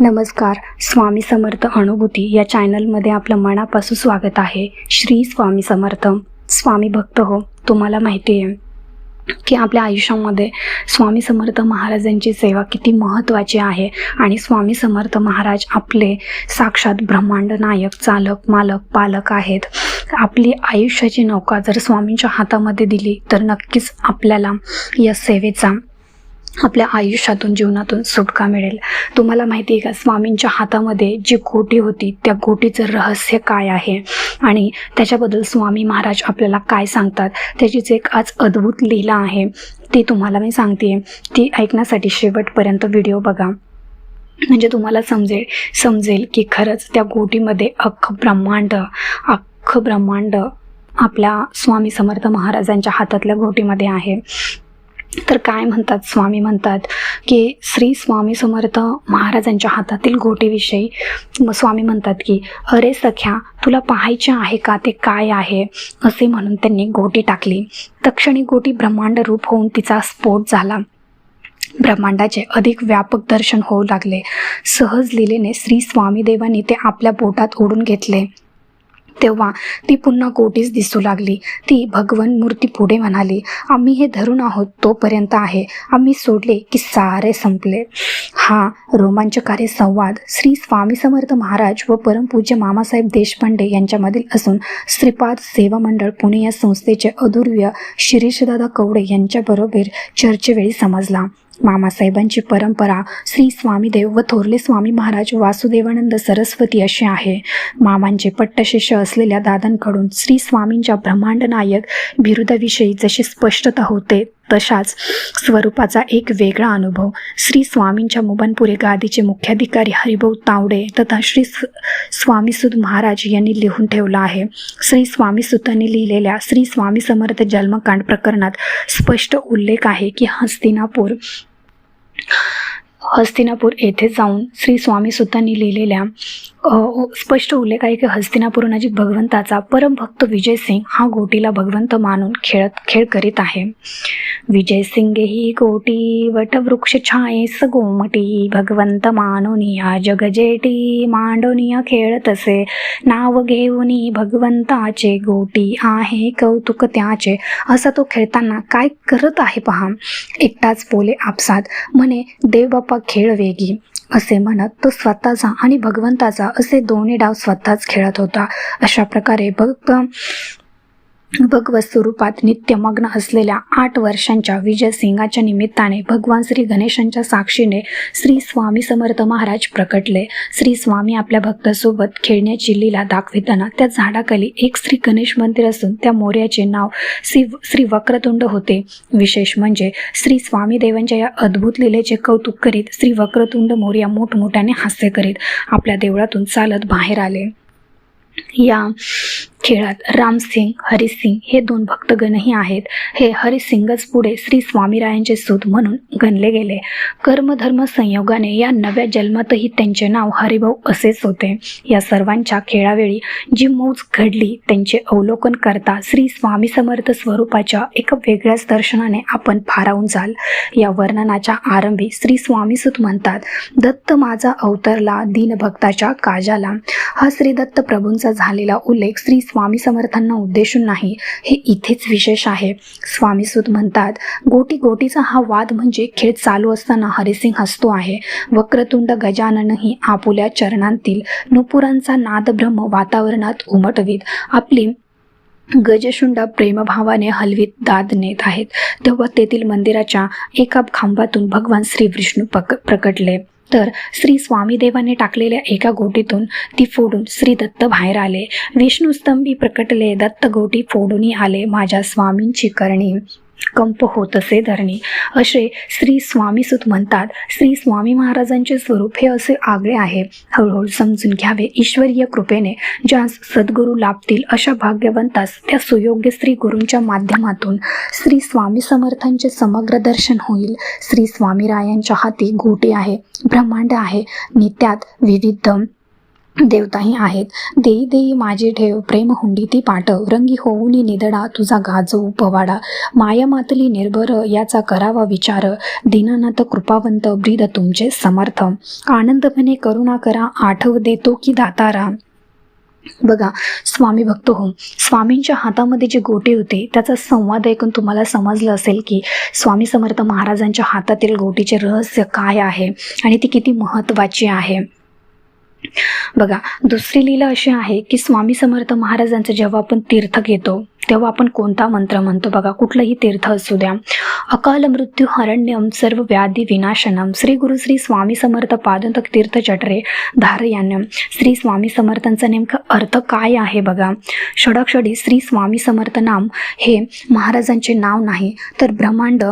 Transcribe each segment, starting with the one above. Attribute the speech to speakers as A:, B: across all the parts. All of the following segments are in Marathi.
A: नमस्कार स्वामी समर्थ अनुभूती या चॅनलमध्ये आपलं मनापासून स्वागत आहे. श्री स्वामी समर्थ. स्वामी भक्त हो तुम्हाला माहिती आहे की आपल्या आयुष्यामध्ये स्वामी समर्थ महाराजांची सेवा किती महत्त्वाची आहे आणि स्वामी समर्थ महाराज आपले साक्षात ब्रह्मांड नायक चालक मालक पालक आहेत. आपली आयुष्याची नौका जर स्वामींच्या हातामध्ये दिली तर नक्कीच आपल्याला या सेवेचा आपल्या आयुष्यातून जीवनातून सुटका मिळेल. तुम्हाला माहिती आहे का स्वामींच्या हातामध्ये जी गोटी होती त्या गोटीचं रहस्य काय आहे? आणि त्याच्याबद्दल स्वामी महाराज आपल्याला काय सांगतात? त्याचीच एक आज अद्भुत लीला आहे. ती तुम्हाला मी सांगते ती ऐकण्यासाठी शेवटपर्यंत व्हिडिओ बघा. म्हणजे तुम्हाला समजेल समजेल की खरंच त्या गोटीमध्ये अख्खं ब्रह्मांड अख्खं ब्रह्मांड आपल्या स्वामी समर्थ महाराजांच्या हातातल्या गोटीमध्ये आहे. तर काय म्हणतात स्वामी म्हणतात की श्री स्वामी समर्थ महाराजांच्या हातातील गोटीविषयी. स्वामी म्हणतात की अरे सख्या तुला पाहायचे आहे का? ते काय आहे? असे म्हणून त्यांनी गोटी टाकली. तक्षणी गोटी ब्रह्मांड रूप होऊन तिचा स्फोट झाला. ब्रह्मांडाचे अधिक व्यापक दर्शन होऊ लागले. सहज लिलेने श्री स्वामीदेवांनी ते आपल्या बोटात ओढून घेतले. तेव्हा ती पुन्हा कोटीस दिसू लागली. ती भगवन मूर्ती पुढे म्हणाली आम्ही हे धरून आहोत तोपर्यंत आहे. आम्ही सोडले की सारे संपले. हा रोमांचकारी संवाद श्री स्वामी समर्थ महाराज व परमपूज्य मामासाहेब देशपांडे यांच्यामधील असून श्रीपाद सेवा मंडळ पुणे या संस्थेचे अधुर्व्य शिरीषदादा कवडे यांच्याबरोबर चर्चेवेळी समजला. मामासाहेबांची परंपरा श्री स्वामीदेव व थोरले स्वामी महाराज वासुदेवानंद सरस्वती अशी आहे. मामांचे पट्टशिष्य असलेल्या दादांकडून श्री स्वामींच्या ब्रह्मांड नायक बिरुदाविषयी जशी स्पष्टता होते तशाच स्वरूपाचा एक वेगळा अनुभव. श्री स्वामींच्या मुबनपुरे गादीचे मुख्याधिकारी हरिभाऊ तावडे तथा श्री स्वामीसुद महाराज यांनी लिहून ठेवला आहे. श्री स्वामीसुतांनी लिहिलेल्या श्री स्वामी समर्थ जन्मकांड प्रकरणात स्पष्ट उल्लेख आहे की हस्तिनापूर हस्तिनापूर येथे जाऊन श्री स्वामी सुतांनी लिहिलेल्या स्पष्ट उल्लेख आहे की हस्तिनापूर नजीक भगवंताचा परमभक्त विजय सिंग हा गोटीला भगवंत मानून खेळत खेळ करीत आहे. विजय सिंग ही गोटी वटवृक्ष छायेस गोमटी भगवंत मानोनिया जगजेटी मांडोनिया खेळत असे नाव घेऊनी भगवंताचे गोटी आहे कौतुक त्याचे. असा तो खेळताना काय करत आहे पहा. एकटाच बोले आपसात म्हणे देवबाप्पा खेळ वेगी. असे म्हणत तो स्वतःचा आणि भगवंताचा असे दोन्ही डाव स्वतःच खेळत होता. अशा प्रकारे भक्त भगवत स्वरूपात नित्यमग्न असलेल्या आठ वर्षांच्या विजय सिंगाच्या निमित्ताने भगवान श्री गणेशांच्या साक्षीने श्री स्वामी समर्थ महाराज प्रकटले. श्री स्वामी आपल्या भक्तासोबत खेळण्याची लीला दाखविताना त्या झाडाखाली एक श्री गणेश मंदिर असून त्या मोर्याचे नाव श्री श्री वक्रतुंड होते. विशेष म्हणजे श्री स्वामी देवांच्या या अद्भुत लीलेचे कौतुक करीत श्री वक्रतुंड मोर्या मोठमोठ्याने हास्य करीत आपल्या देवळातून चालत बाहेर आले. या खेळात रामसिंग हरिसिंग हे दोन भक्तगणही आहेत. हे हरिसिंगच पुढे श्री स्वामीरायांचे सूत म्हणून गणले गेले. कर्मधर्म संयोगाने या नव्या जन्मातही त्यांचे नाव हरिभाऊ असेच होते. या सर्वांच्या खेळावेळी जी मौज घडली त्यांचे अवलोकन करता श्री स्वामी समर्थ स्वरूपाच्या एका वेगळ्याच दर्शनाने आपण भारावून जाल. या वर्णनाच्या आरंभी श्री स्वामीसुत म्हणतात दत्त माझा अवतरला दीनभक्ताच्या काजाला. हा श्री दत्त प्रभूंचा झालेला उल्लेख श्री स्वामी समर्थांना उद्देशून नाही हे इथेच विशेष आहे. स्वामीसूत म्हणतात गोटी गोटीचा हा वाद म्हणजे खेळ चालू असताना हरिसिंग हसतो आहे. वक्रतुंड गजाननही आपुल्या चरणांतील नुपुरांचा नादभ्रम वातावरणात उमटवीत. आपली गजशुंडा प्रेमभावाने हलवीत दाद नेत आहेत. तेव्हा तेथील मंदिराच्या एका खांबातून भगवान श्री विष्णू पक प्रकटले. तर श्री स्वामीदेवाने टाकलेल्या एका गोटीतून ती फोडून श्री दत्त बाहेर आले. विष्णुस्तंभी प्रकटले दत्त गोटी फोडूनही आले माझ्या स्वामींची करणी. कंप होत असे धरणी. असे श्री स्वामीसुत म्हणतात श्री स्वामी महाराजांचे स्वरूप हे असे आगळे आहे. हळूहळू समजून घ्यावे ईश्वरीय कृपेने. ज्यास सद्गुरू लाभतील अशा भाग्यवंतास त्या सुयोग्य श्री गुरूंच्या माध्यमातून श्री स्वामी समर्थांचे समग्र दर्शन होईल. श्री स्वामीरायांच्या हाती गोटी आहे ब्रह्मांड आहे. नित्यात विविध देवताही आहेत. देई देई माझी ठेव प्रेम हुंडी ती पाठव रंगी होऊन निदडा तुझा गाजवू पवाडा. मायामातली निर्भर याचा करावा विचार. दीनानाथ कृपावंत ब्रीद तुमचे समर्थ आनंदपणे करुणा करा आठव देतो की दातारा. बघा स्वामी भक्त हो स्वामींच्या हातामध्ये जे गोटे होते त्याचा संवाद ऐकून तुम्हाला समजलं असेल की स्वामी समर्थ महाराजांच्या हातातील गोटीचे रहस्य काय आहे? आणि ती किती महत्त्वाची आहे? बघा दुसरी लीला अशी आहे की स्वामी समर्थ महाराजांचं जेव्हा आपण तीर्थ घेतो तेव्हा आपण कोणता मंत्र म्हणतो? बघा कुठलंही तीर्थ असू द्या. अकाल मृत्यू हरण्यम सर्व व्याधी विनाशनम. श्री गुरु श्री स्वामी समर्थ पादंतक तीर्थ चटरे धारयान्यम. श्री स्वामी समर्थांचा नेमका अर्थ काय आहे बघा? षडाक्षरी श्री स्वामी समर्थ नाम हे महाराजांचे नाव नाही तर ब्रह्मांड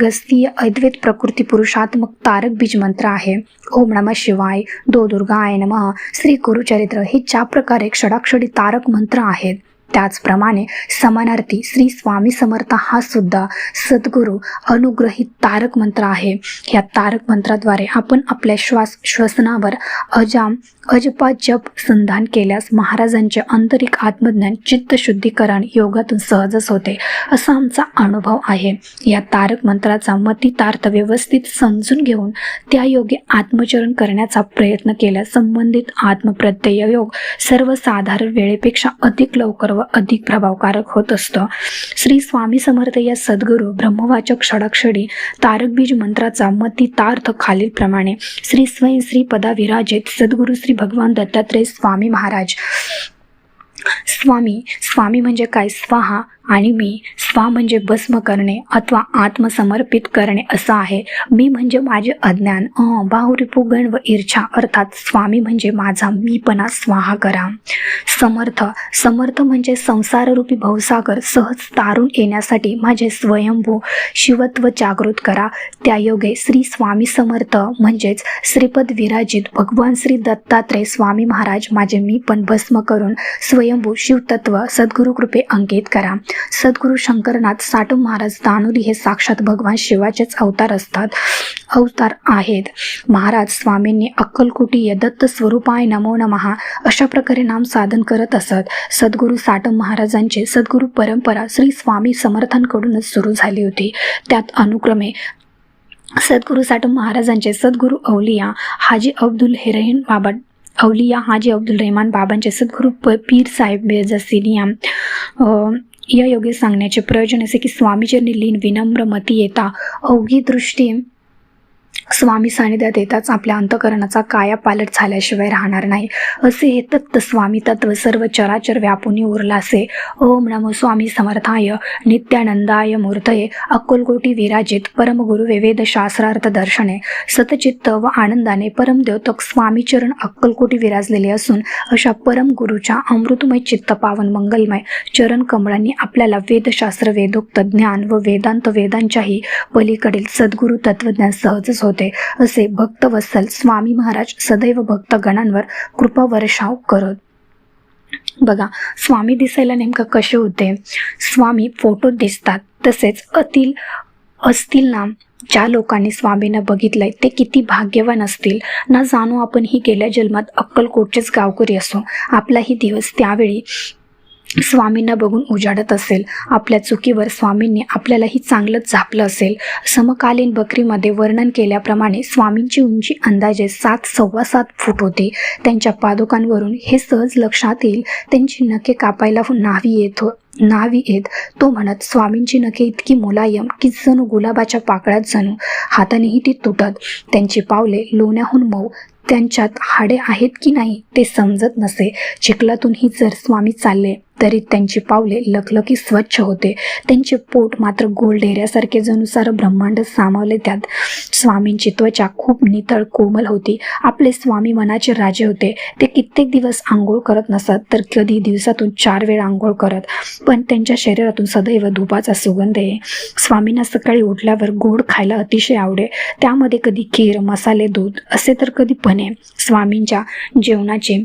A: गस्तीय अद्वैत प्रकृती पुरुषात्मक तारक बीज मंत्र आहे. ओम नम शिवाय दो दुर्गाय नमः. श्री गुरुचरित्र हे ज्या प्रकारे षडाक्षरी तारक मंत्र आहेत त्याचप्रमाणे समानार्थी श्री स्वामी समर्थ हा सुद्धा सद्गुरू अनुग्रहित तारक मंत्र आहे. या तारक मंत्राद्वारे आपण आपल्या श्वास श्वसनावर अजाम अजपाजप संधान केल्यास महाराजांचे आंतरिक आत्मज्ञान चित्तशुद्धीकरण योगातून सहजच होते. असा आमचा अनुभव आहे. या तारक मंत्राचा मतितार्थ व्यवस्थित समजून घेऊन त्या योगे आत्मचरण करण्याचा प्रयत्न केल्यास संबंधित आत्मप्रत्यय योग सर्वसाधारण वेळेपेक्षा अधिक लवकर व अधिक प्रभावकारक होत असतं. श्री स्वामी समर्थ या सद्गुरू ब्रह्मवाचक षडाक्षरी तारकबीज मंत्राचा मतितार्थ खालीलप्रमाणे श्री स्वयं श्री पदाविराजित सद्गुरू श्री भगवान दत्तात्रय स्वामी महाराज स्वामी स्वामी म्हणजे काय? स्वाहा आणि मी. स्वा म्हणजे भस्म करणे अथवा आत्मसमर्पित करणे असं आहे. मी म्हणजे माझे अज्ञान. अ गण व ईर्छा अर्थात स्वामी म्हणजे माझा मीपणा. स्वाहा करा. समर्थ. समर्थ म्हणजे संसाररूपी भवसागर सहज तारून येण्यासाठी माझे स्वयंभू शिवत्व जागृत करा. त्या योगे श्री स्वामी समर्थ म्हणजेच श्रीपद विराजित. भगवान श्री दत्तात्रय स्वामी महाराज माझे मी पण भस्म करून स्वयंभू शिवतत्व सद्गुरु कृपे अंकित करा. सद्गुरु शंकरनाथ साठू महाराज दानुरी हे साक्षात भगवान शिवाचेच अवतार असतात अवतार आहेत. महाराज स्वामींनी अक्कलकुटीय दत्त स्वरूपाय नमो नमहा अशा प्रकारे नाम साधन करत असत. सद्गुरू साटम महाराजांचे सद्गुरू परंपरा श्री स्वामी समर्थांकडूनच सुरू झाली होती. त्यात अनुक्रमे सद्गुरू साटम महाराजांचे सद्गुरू अवलिया हाजी अब्दुल हेरहीन बाबा अवलिया हाजी अब्दुल रहमान बाबांचे सद्गुरू प पीर साहेब बेजसिनिया या योगे सांगण्याचे प्रयोजन असे की स्वामीजींनी लीन विनम्र मती येता अवघी दृष्टी स्वामी सानिध्यात येताच आपल्या अंतकरणाचा कायापालट झाल्याशिवाय राहणार नाही. असे हे तत्त स्वामी तत्व सर्व चराचर व्यापुनी उरलासे ओम नमो स्वामी समर्थाय. नित्यानंदाय मूर्तये. अक्कलकोटी विराजित. परमगुरु विवेद शास्त्रार्थ दर्शने. सतचित्त व आनंदाने परमदेवतक स्वामीचरण अक्कलकोटी विराजलेले असून अशा परमगुरूच्या अमृतमय चित्त पावन मंगलमय चरण कमळांनी आपल्याला वेदशास्त्र वेदोक्त ज्ञान व वेदांत वेदांच्याही पलीकडील सद्गुरु तत्वज्ञान सहजच होते. असे भक्तवत्सल स्वामी महाराज सदैव भक्तगणांवर कृपा वर्षाव करत. बघा स्वामी दिसायला नेमकं कसे होते? स्वामी फोटोत दिसतात. तसेच अतील असतील ना ज्या लोकांनी स्वामींना बघितलंय ते किती भाग्यवान असतील. ना जाणू आपण ही गेल्या जन्मात अक्कलकोटचेच गावकरी असो. आपलाही दिवस त्यावेळी स्वामींना बघून उजाडत असेल. आपल्या चुकीवर स्वामींनी आपल्यालाही चांगलंच झापलं असेल. समकालीन बकरीमध्ये वर्णन केल्याप्रमाणे स्वामींची उंची अंदाजे सात सव्वा सात फूट होती. त्यांच्या पादुकांवरून हे सहज लक्षात येईल. त्यांची नखे कापायला नावी येत हो नावी येत. तो म्हणत स्वामींची नखे इतकी मुलायम की जणू गुलाबाच्या पाकळ्यात जणू हातानेही ती तुटत. त्यांची पावले लोण्याहून मऊ त्यांच्यात हाडे आहेत की नाही ते समजत नसे. चिखलातूनही जर स्वामी चालले तरी त्यांची पावले लखलखी स्वच्छ होते. त्यांचे पोट मात्र गोल ढेऱ्यासारखे जनुसार ब्रह्मांड सामावले त्यात. स्वामींची त्वचा खूप नितळ कोमल होती. आपले स्वामी मनाचे राजे होते. ते कित्येक दिवस आंघोळ करत नसत तर कधी दिवसातून चार वेळा आंघोळ करत. पण त्यांच्या शरीरातून सदैव धुपाचा सुगंध आहे. स्वामींना सकाळी उठल्यावर गोड खायला अतिशय आवडे. त्यामध्ये कधी खीर मसाले दूध असे तर कधी पणे स्वामींच्या जेवणाचे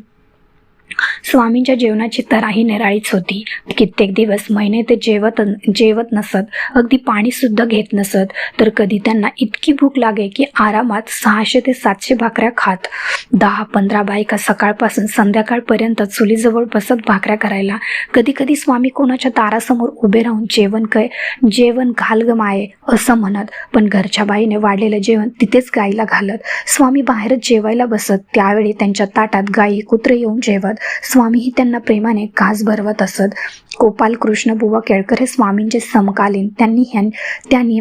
A: स्वामींच्या जेवणाची तराही निराळीच होती. कित्येक दिवस महिने ते जेवत जेवत नसत अगदी पाणीसुद्धा घेत नसत तर कधी त्यांना इतकी भूक लागे की आरामात सहाशे ते सातशे भाकऱ्या खात. दहा पंधरा बायका सकाळपासून संध्याकाळपर्यंत चुलीजवळ बसत भाकऱ्या करायला. कधी कधी स्वामी कोणाच्या दारासमोर उभे राहून जेवण काय जेवण घाल ग माये असं म्हणत. पण घरच्या बाईने वाढलेलं जेवण तिथेच गाईला घालत. स्वामी बाहेरच जेवायला बसत. त्यावेळी त्यांच्या ताटात गायी कुत्रे येऊन जेवत. स्वामीही त्यांना प्रेमाने घास भरवत असत. गोपाल कृष्ण बुवा केळकर हे स्वामींचे समकालीन. त्यांनी ह्यां त्यांनी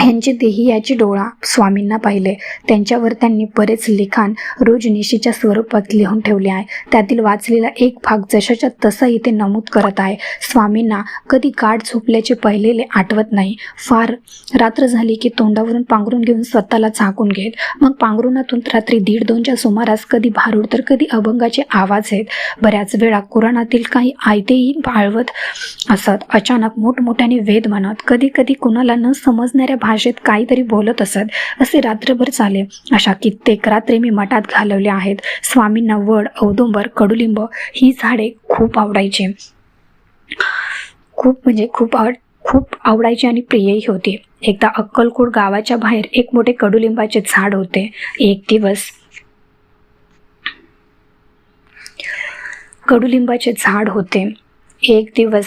A: ह्यांचे देहियाची डोळा स्वामींना पाहिले. त्यांच्यावर त्यांनी बरेच लिखाण रोजनिशीच्या स्वरूपात लिहून ठेवले आहे. त्यातील वाचलेला एक भाग जशाच्या तसा इथे नमूद करत आहे. स्वामींना कधी गाठ झोपल्याचे पहिलेले आठवत नाही. फार रात्र झाली की तोंडावरून पांघरून घेऊन स्वतःला झाकून घेत. मग पांघरुणातून रात्री दीड दोनच्या सुमारास कधी भारूड तर कधी अभंगाचे आवाज आहेत बऱ्याच वेळा कुराणातील काही आयतेही बाळवत असत. अचानक मोठमोठ्याने वेद म्हणत. कधी कधी कुणाला न समजणाऱ्या भाषेत काहीतरी बोलत असत. असे रात्रभर चाले. अशा कित्येक रात्री मी मठात घालवल्या आहेत. स्वामींना वड औदुंबर कडुलिंब ही झाडे खूप आवडायचे. खूप म्हणजे खूप आवड खूप आवडायची आणि प्रियही होती. एकदा अक्कलकोट गावाच्या बाहेर एक मोठे कडुलिंबाचे झाड होते. एक दिवस कडुलिंबाचे झाड होते. एक दिवस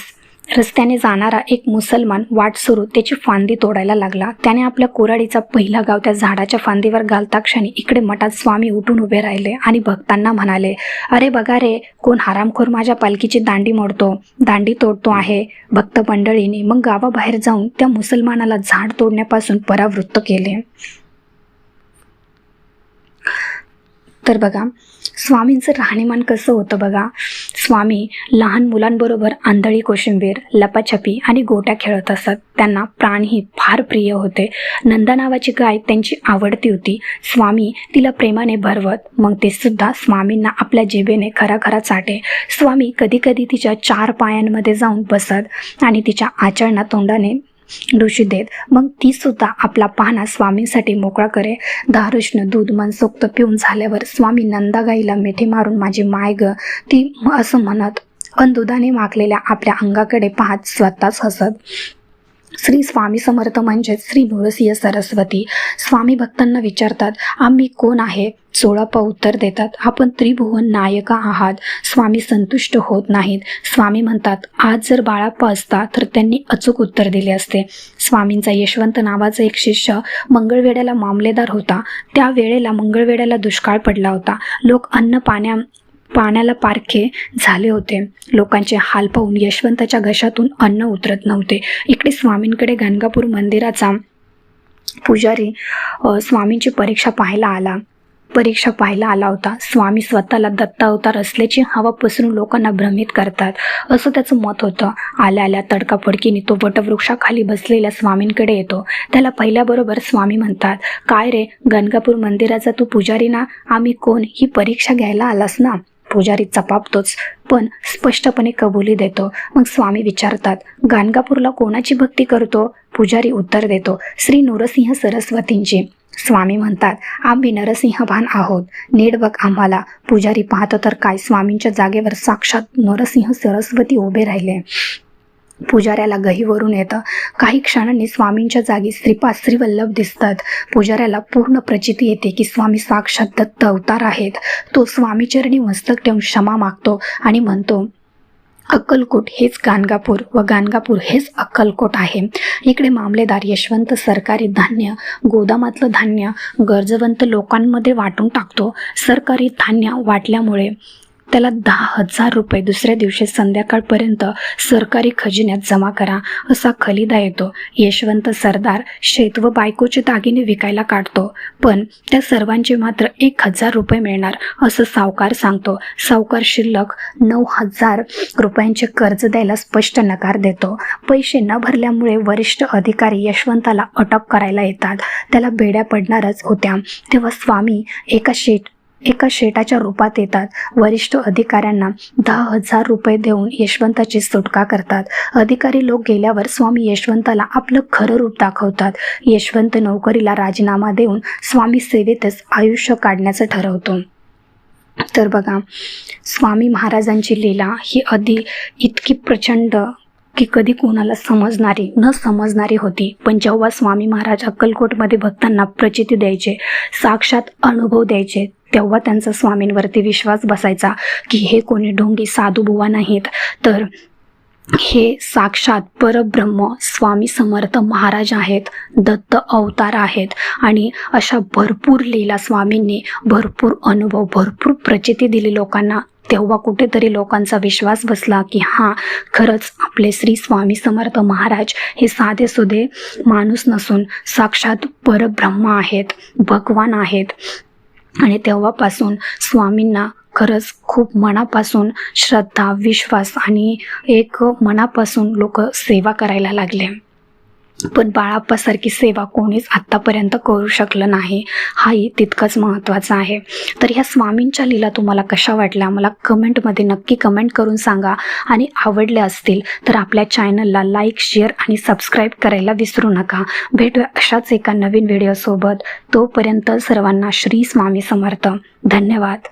A: रस्त्याने जाणारा एक मुसलमान वाट सुरू त्याची फांदी तोडायला लागला. त्याने आपल्या कोराडीचा पहिला गाव त्या झाडाच्या फांदीवर घालता क्षणी इकडे मठात स्वामी उठून उभे राहिले आणि भक्तांना म्हणाले अरे बघा रे कोण हरामखोर माझ्या पालखीची दांडी मोडतो दांडी तोडतो आहे. भक्त मंडळीने मग गावाबाहेर जाऊन त्या मुसलमानाला झाड तोडण्यापासून परावृत्त केले. तर बघा स्वामींचं राहणीमान कसं होतं बघा? स्वामी लहान मुलांबरोबर आंधळी कोशिंबीर लपाछपी आणि गोट्या खेळत असत. त्यांना प्राणही फार प्रिय होते. नंदा नावाची गाय त्यांची आवडती होती. स्वामी तिला प्रेमाने भरवत मग ते सुद्धा स्वामींना आपल्या जिबेने खरा खरा चाटे स्वामी कधी कधी तिच्या चार पायांमध्ये जाऊन बसत आणि तिच्या आचरणा तोंडाने ऋषी देत. मग ती सुद्धा आपला पाहणा स्वामींसाठी मोकळा करे. दारुष्ण दूध मनसोक्त पिऊन झाल्यावर स्वामी नंदागाईला मिठी मारून माझी माय ग ती असं म्हणत अन दुधाने मागलेल्या आपल्या अंगाकडे पाहत स्वतःच हसत श्री स्वामी समर्थ म्हणजेच श्री नृसिंह सरस्वती. स्वामी भक्तांना विचारतात आम्ही कोण आहे? चोळापा उत्तर देतात आपण त्रिभुवन नायका आहात. स्वामी संतुष्ट होत नाहीत. स्वामी म्हणतात आज जर बाळाप्पा असता तर त्यांनी अचूक उत्तर दिले असते. स्वामींचा यशवंत नावाचा एक शिष्य मंगळवेड्याला मामलेदार होता. त्या वेळेला मंगळवेड्याला दुष्काळ पडला होता. लोक अन्न पाण्या पाण्याला पारखे झाले होते. लोकांचे हाल पाहून यशवंताच्या घशातून अन्न उतरत नव्हते. इकडे स्वामींकडे गणगापूर मंदिराचा पुजारी स्वामींची परीक्षा पाहायला आला. परीक्षा पाहायला आला होता. स्वामी स्वतःला दत्तावतार असल्याची हवा पसरून लोकांना भ्रमित करतात. असं त्याचं मत होतं. आल्या आल्या तडकाफडकीने तो वटवृक्षाखाली बसलेल्या स्वामींकडे येतो. त्याला पहिल्याबरोबर स्वामी म्हणतात काय रे गणगापूर मंदिराचा तू पुजारी ना? आम्ही कोण? ही परीक्षा घ्यायला आलास ना? पुजारी चपापतोच पण स्पष्टपणे कबुली देतो. मग स्वामी विचारतात गाणगापूरला कोणाची भक्ती करतो? पुजारी उत्तर देतो श्री नरसिंह सरस्वतींची. स्वामी म्हणतात आम्ही नरसिंह भान आहोत. नीट बघ आम्हाला. पुजारी पाहतो तर काय स्वामींच्या जागेवर साक्षात नरसिंह सरस्वती उभे राहिले. पुजाऱ्याला गहीवरून येतं. काही क्षणांनी स्वामींच्या जागी श्रीपाद श्रीवल्लभ दिसतात. पुजाऱ्याला पूर्ण प्रचिती येते की स्वामी साक्षात दत्त अवतार आहेत. तो स्वामीचरणी मस्तक ठेवून क्षमा मागतो आणि म्हणतो अक्कलकोट हेच गाणगापूर व गाणगापूर हेच अक्कलकोट आहे. इकडे मामलेदार यशवंत सरकारी धान्य गोदामातलं धान्य गरजवंत लोकांमध्ये वाटून टाकतो. सरकारी धान्य वाटल्यामुळे त्याला दहा हजार रुपये दुसऱ्या दिवशी संध्याकाळपर्यंत सरकारी खजिन्यात जमा करा असा खलिदा येतो. यशवंत सरदार शेत व बायकोचे दागिने विकायला काढतो पण त्या सर्वांचे मात्र एक हजार रुपये मिळणार असं सावकार सांगतो. सावकार शिल्लक नऊ हजार रुपयांचे कर्ज द्यायला स्पष्ट नकार देतो. पैसे न भरल्यामुळे वरिष्ठ अधिकारी यशवंताला अटक करायला येतात. त्याला बेड्या पडणारच होत्या. तेव्हा स्वामी एका शेट एका शेटाच्या रूपात येतात. वरिष्ठ अधिकाऱ्यांना दहा हजार रुपये देऊन यशवंताची सुटका करतात. अधिकारी लोक गेल्यावर स्वामी यशवंताला आपलं खरं रूप दाखवतात. यशवंत नोकरीला राजीनामा देऊन स्वामी सेवेतच आयुष्य काढण्याचं ठरवतो. तर बघा स्वामी महाराजांची लीला ही अधि इतकी प्रचंड की कधी कोणाला समजणारी न समजणारी होती. पण जेव्हा स्वामी महाराज अक्कलकोटमध्ये भक्तांना प्रचिती द्यायचे साक्षात अनुभव द्यायचे तेव्हा त्यांचा स्वामींवरती विश्वास बसायचा की हे कोणी ढोंगी साधू बुवा नाहीत. तर हे साक्षात परब्रह्म स्वामी समर्थ महाराज आहेत दत्त अवतार आहेत. आणि अशा भरपूर लीला स्वामींनी भरपूर अनुभव भरपूर प्रचिती दिली लोकांना. तेव्हा कुठेतरी लोकांचा विश्वास बसला की हां खरंच आपले श्री स्वामी समर्थ महाराज हे साधे सुधे माणूस नसून साक्षात परब्रह्म आहेत भगवान आहेत. आणि तेव्हापासून स्वामींना खरंच खूप मनापासून श्रद्धा विश्वास आणि एक मनापासून लोक सेवा करायला लागले. पण बाळाप्पासारखी सेवा कोणीच आत्तापर्यंत करू शकलं नाही. हाही तितकंच महत्त्वाचं आहे. तर ह्या स्वामींच्या लीला तुम्हाला कशा वाटल्या? मला कमेंटमध्ये नक्की कमेंट करून सांगा. आणि आवडल्या असतील तर आपल्या चॅनलला लाईक शेअर आणि सबस्क्राईब करायला विसरू नका. भेटूया अशाच एका नवीन व्हिडिओसोबत. तोपर्यंत सर्वांना श्री स्वामी समर्थ. धन्यवाद.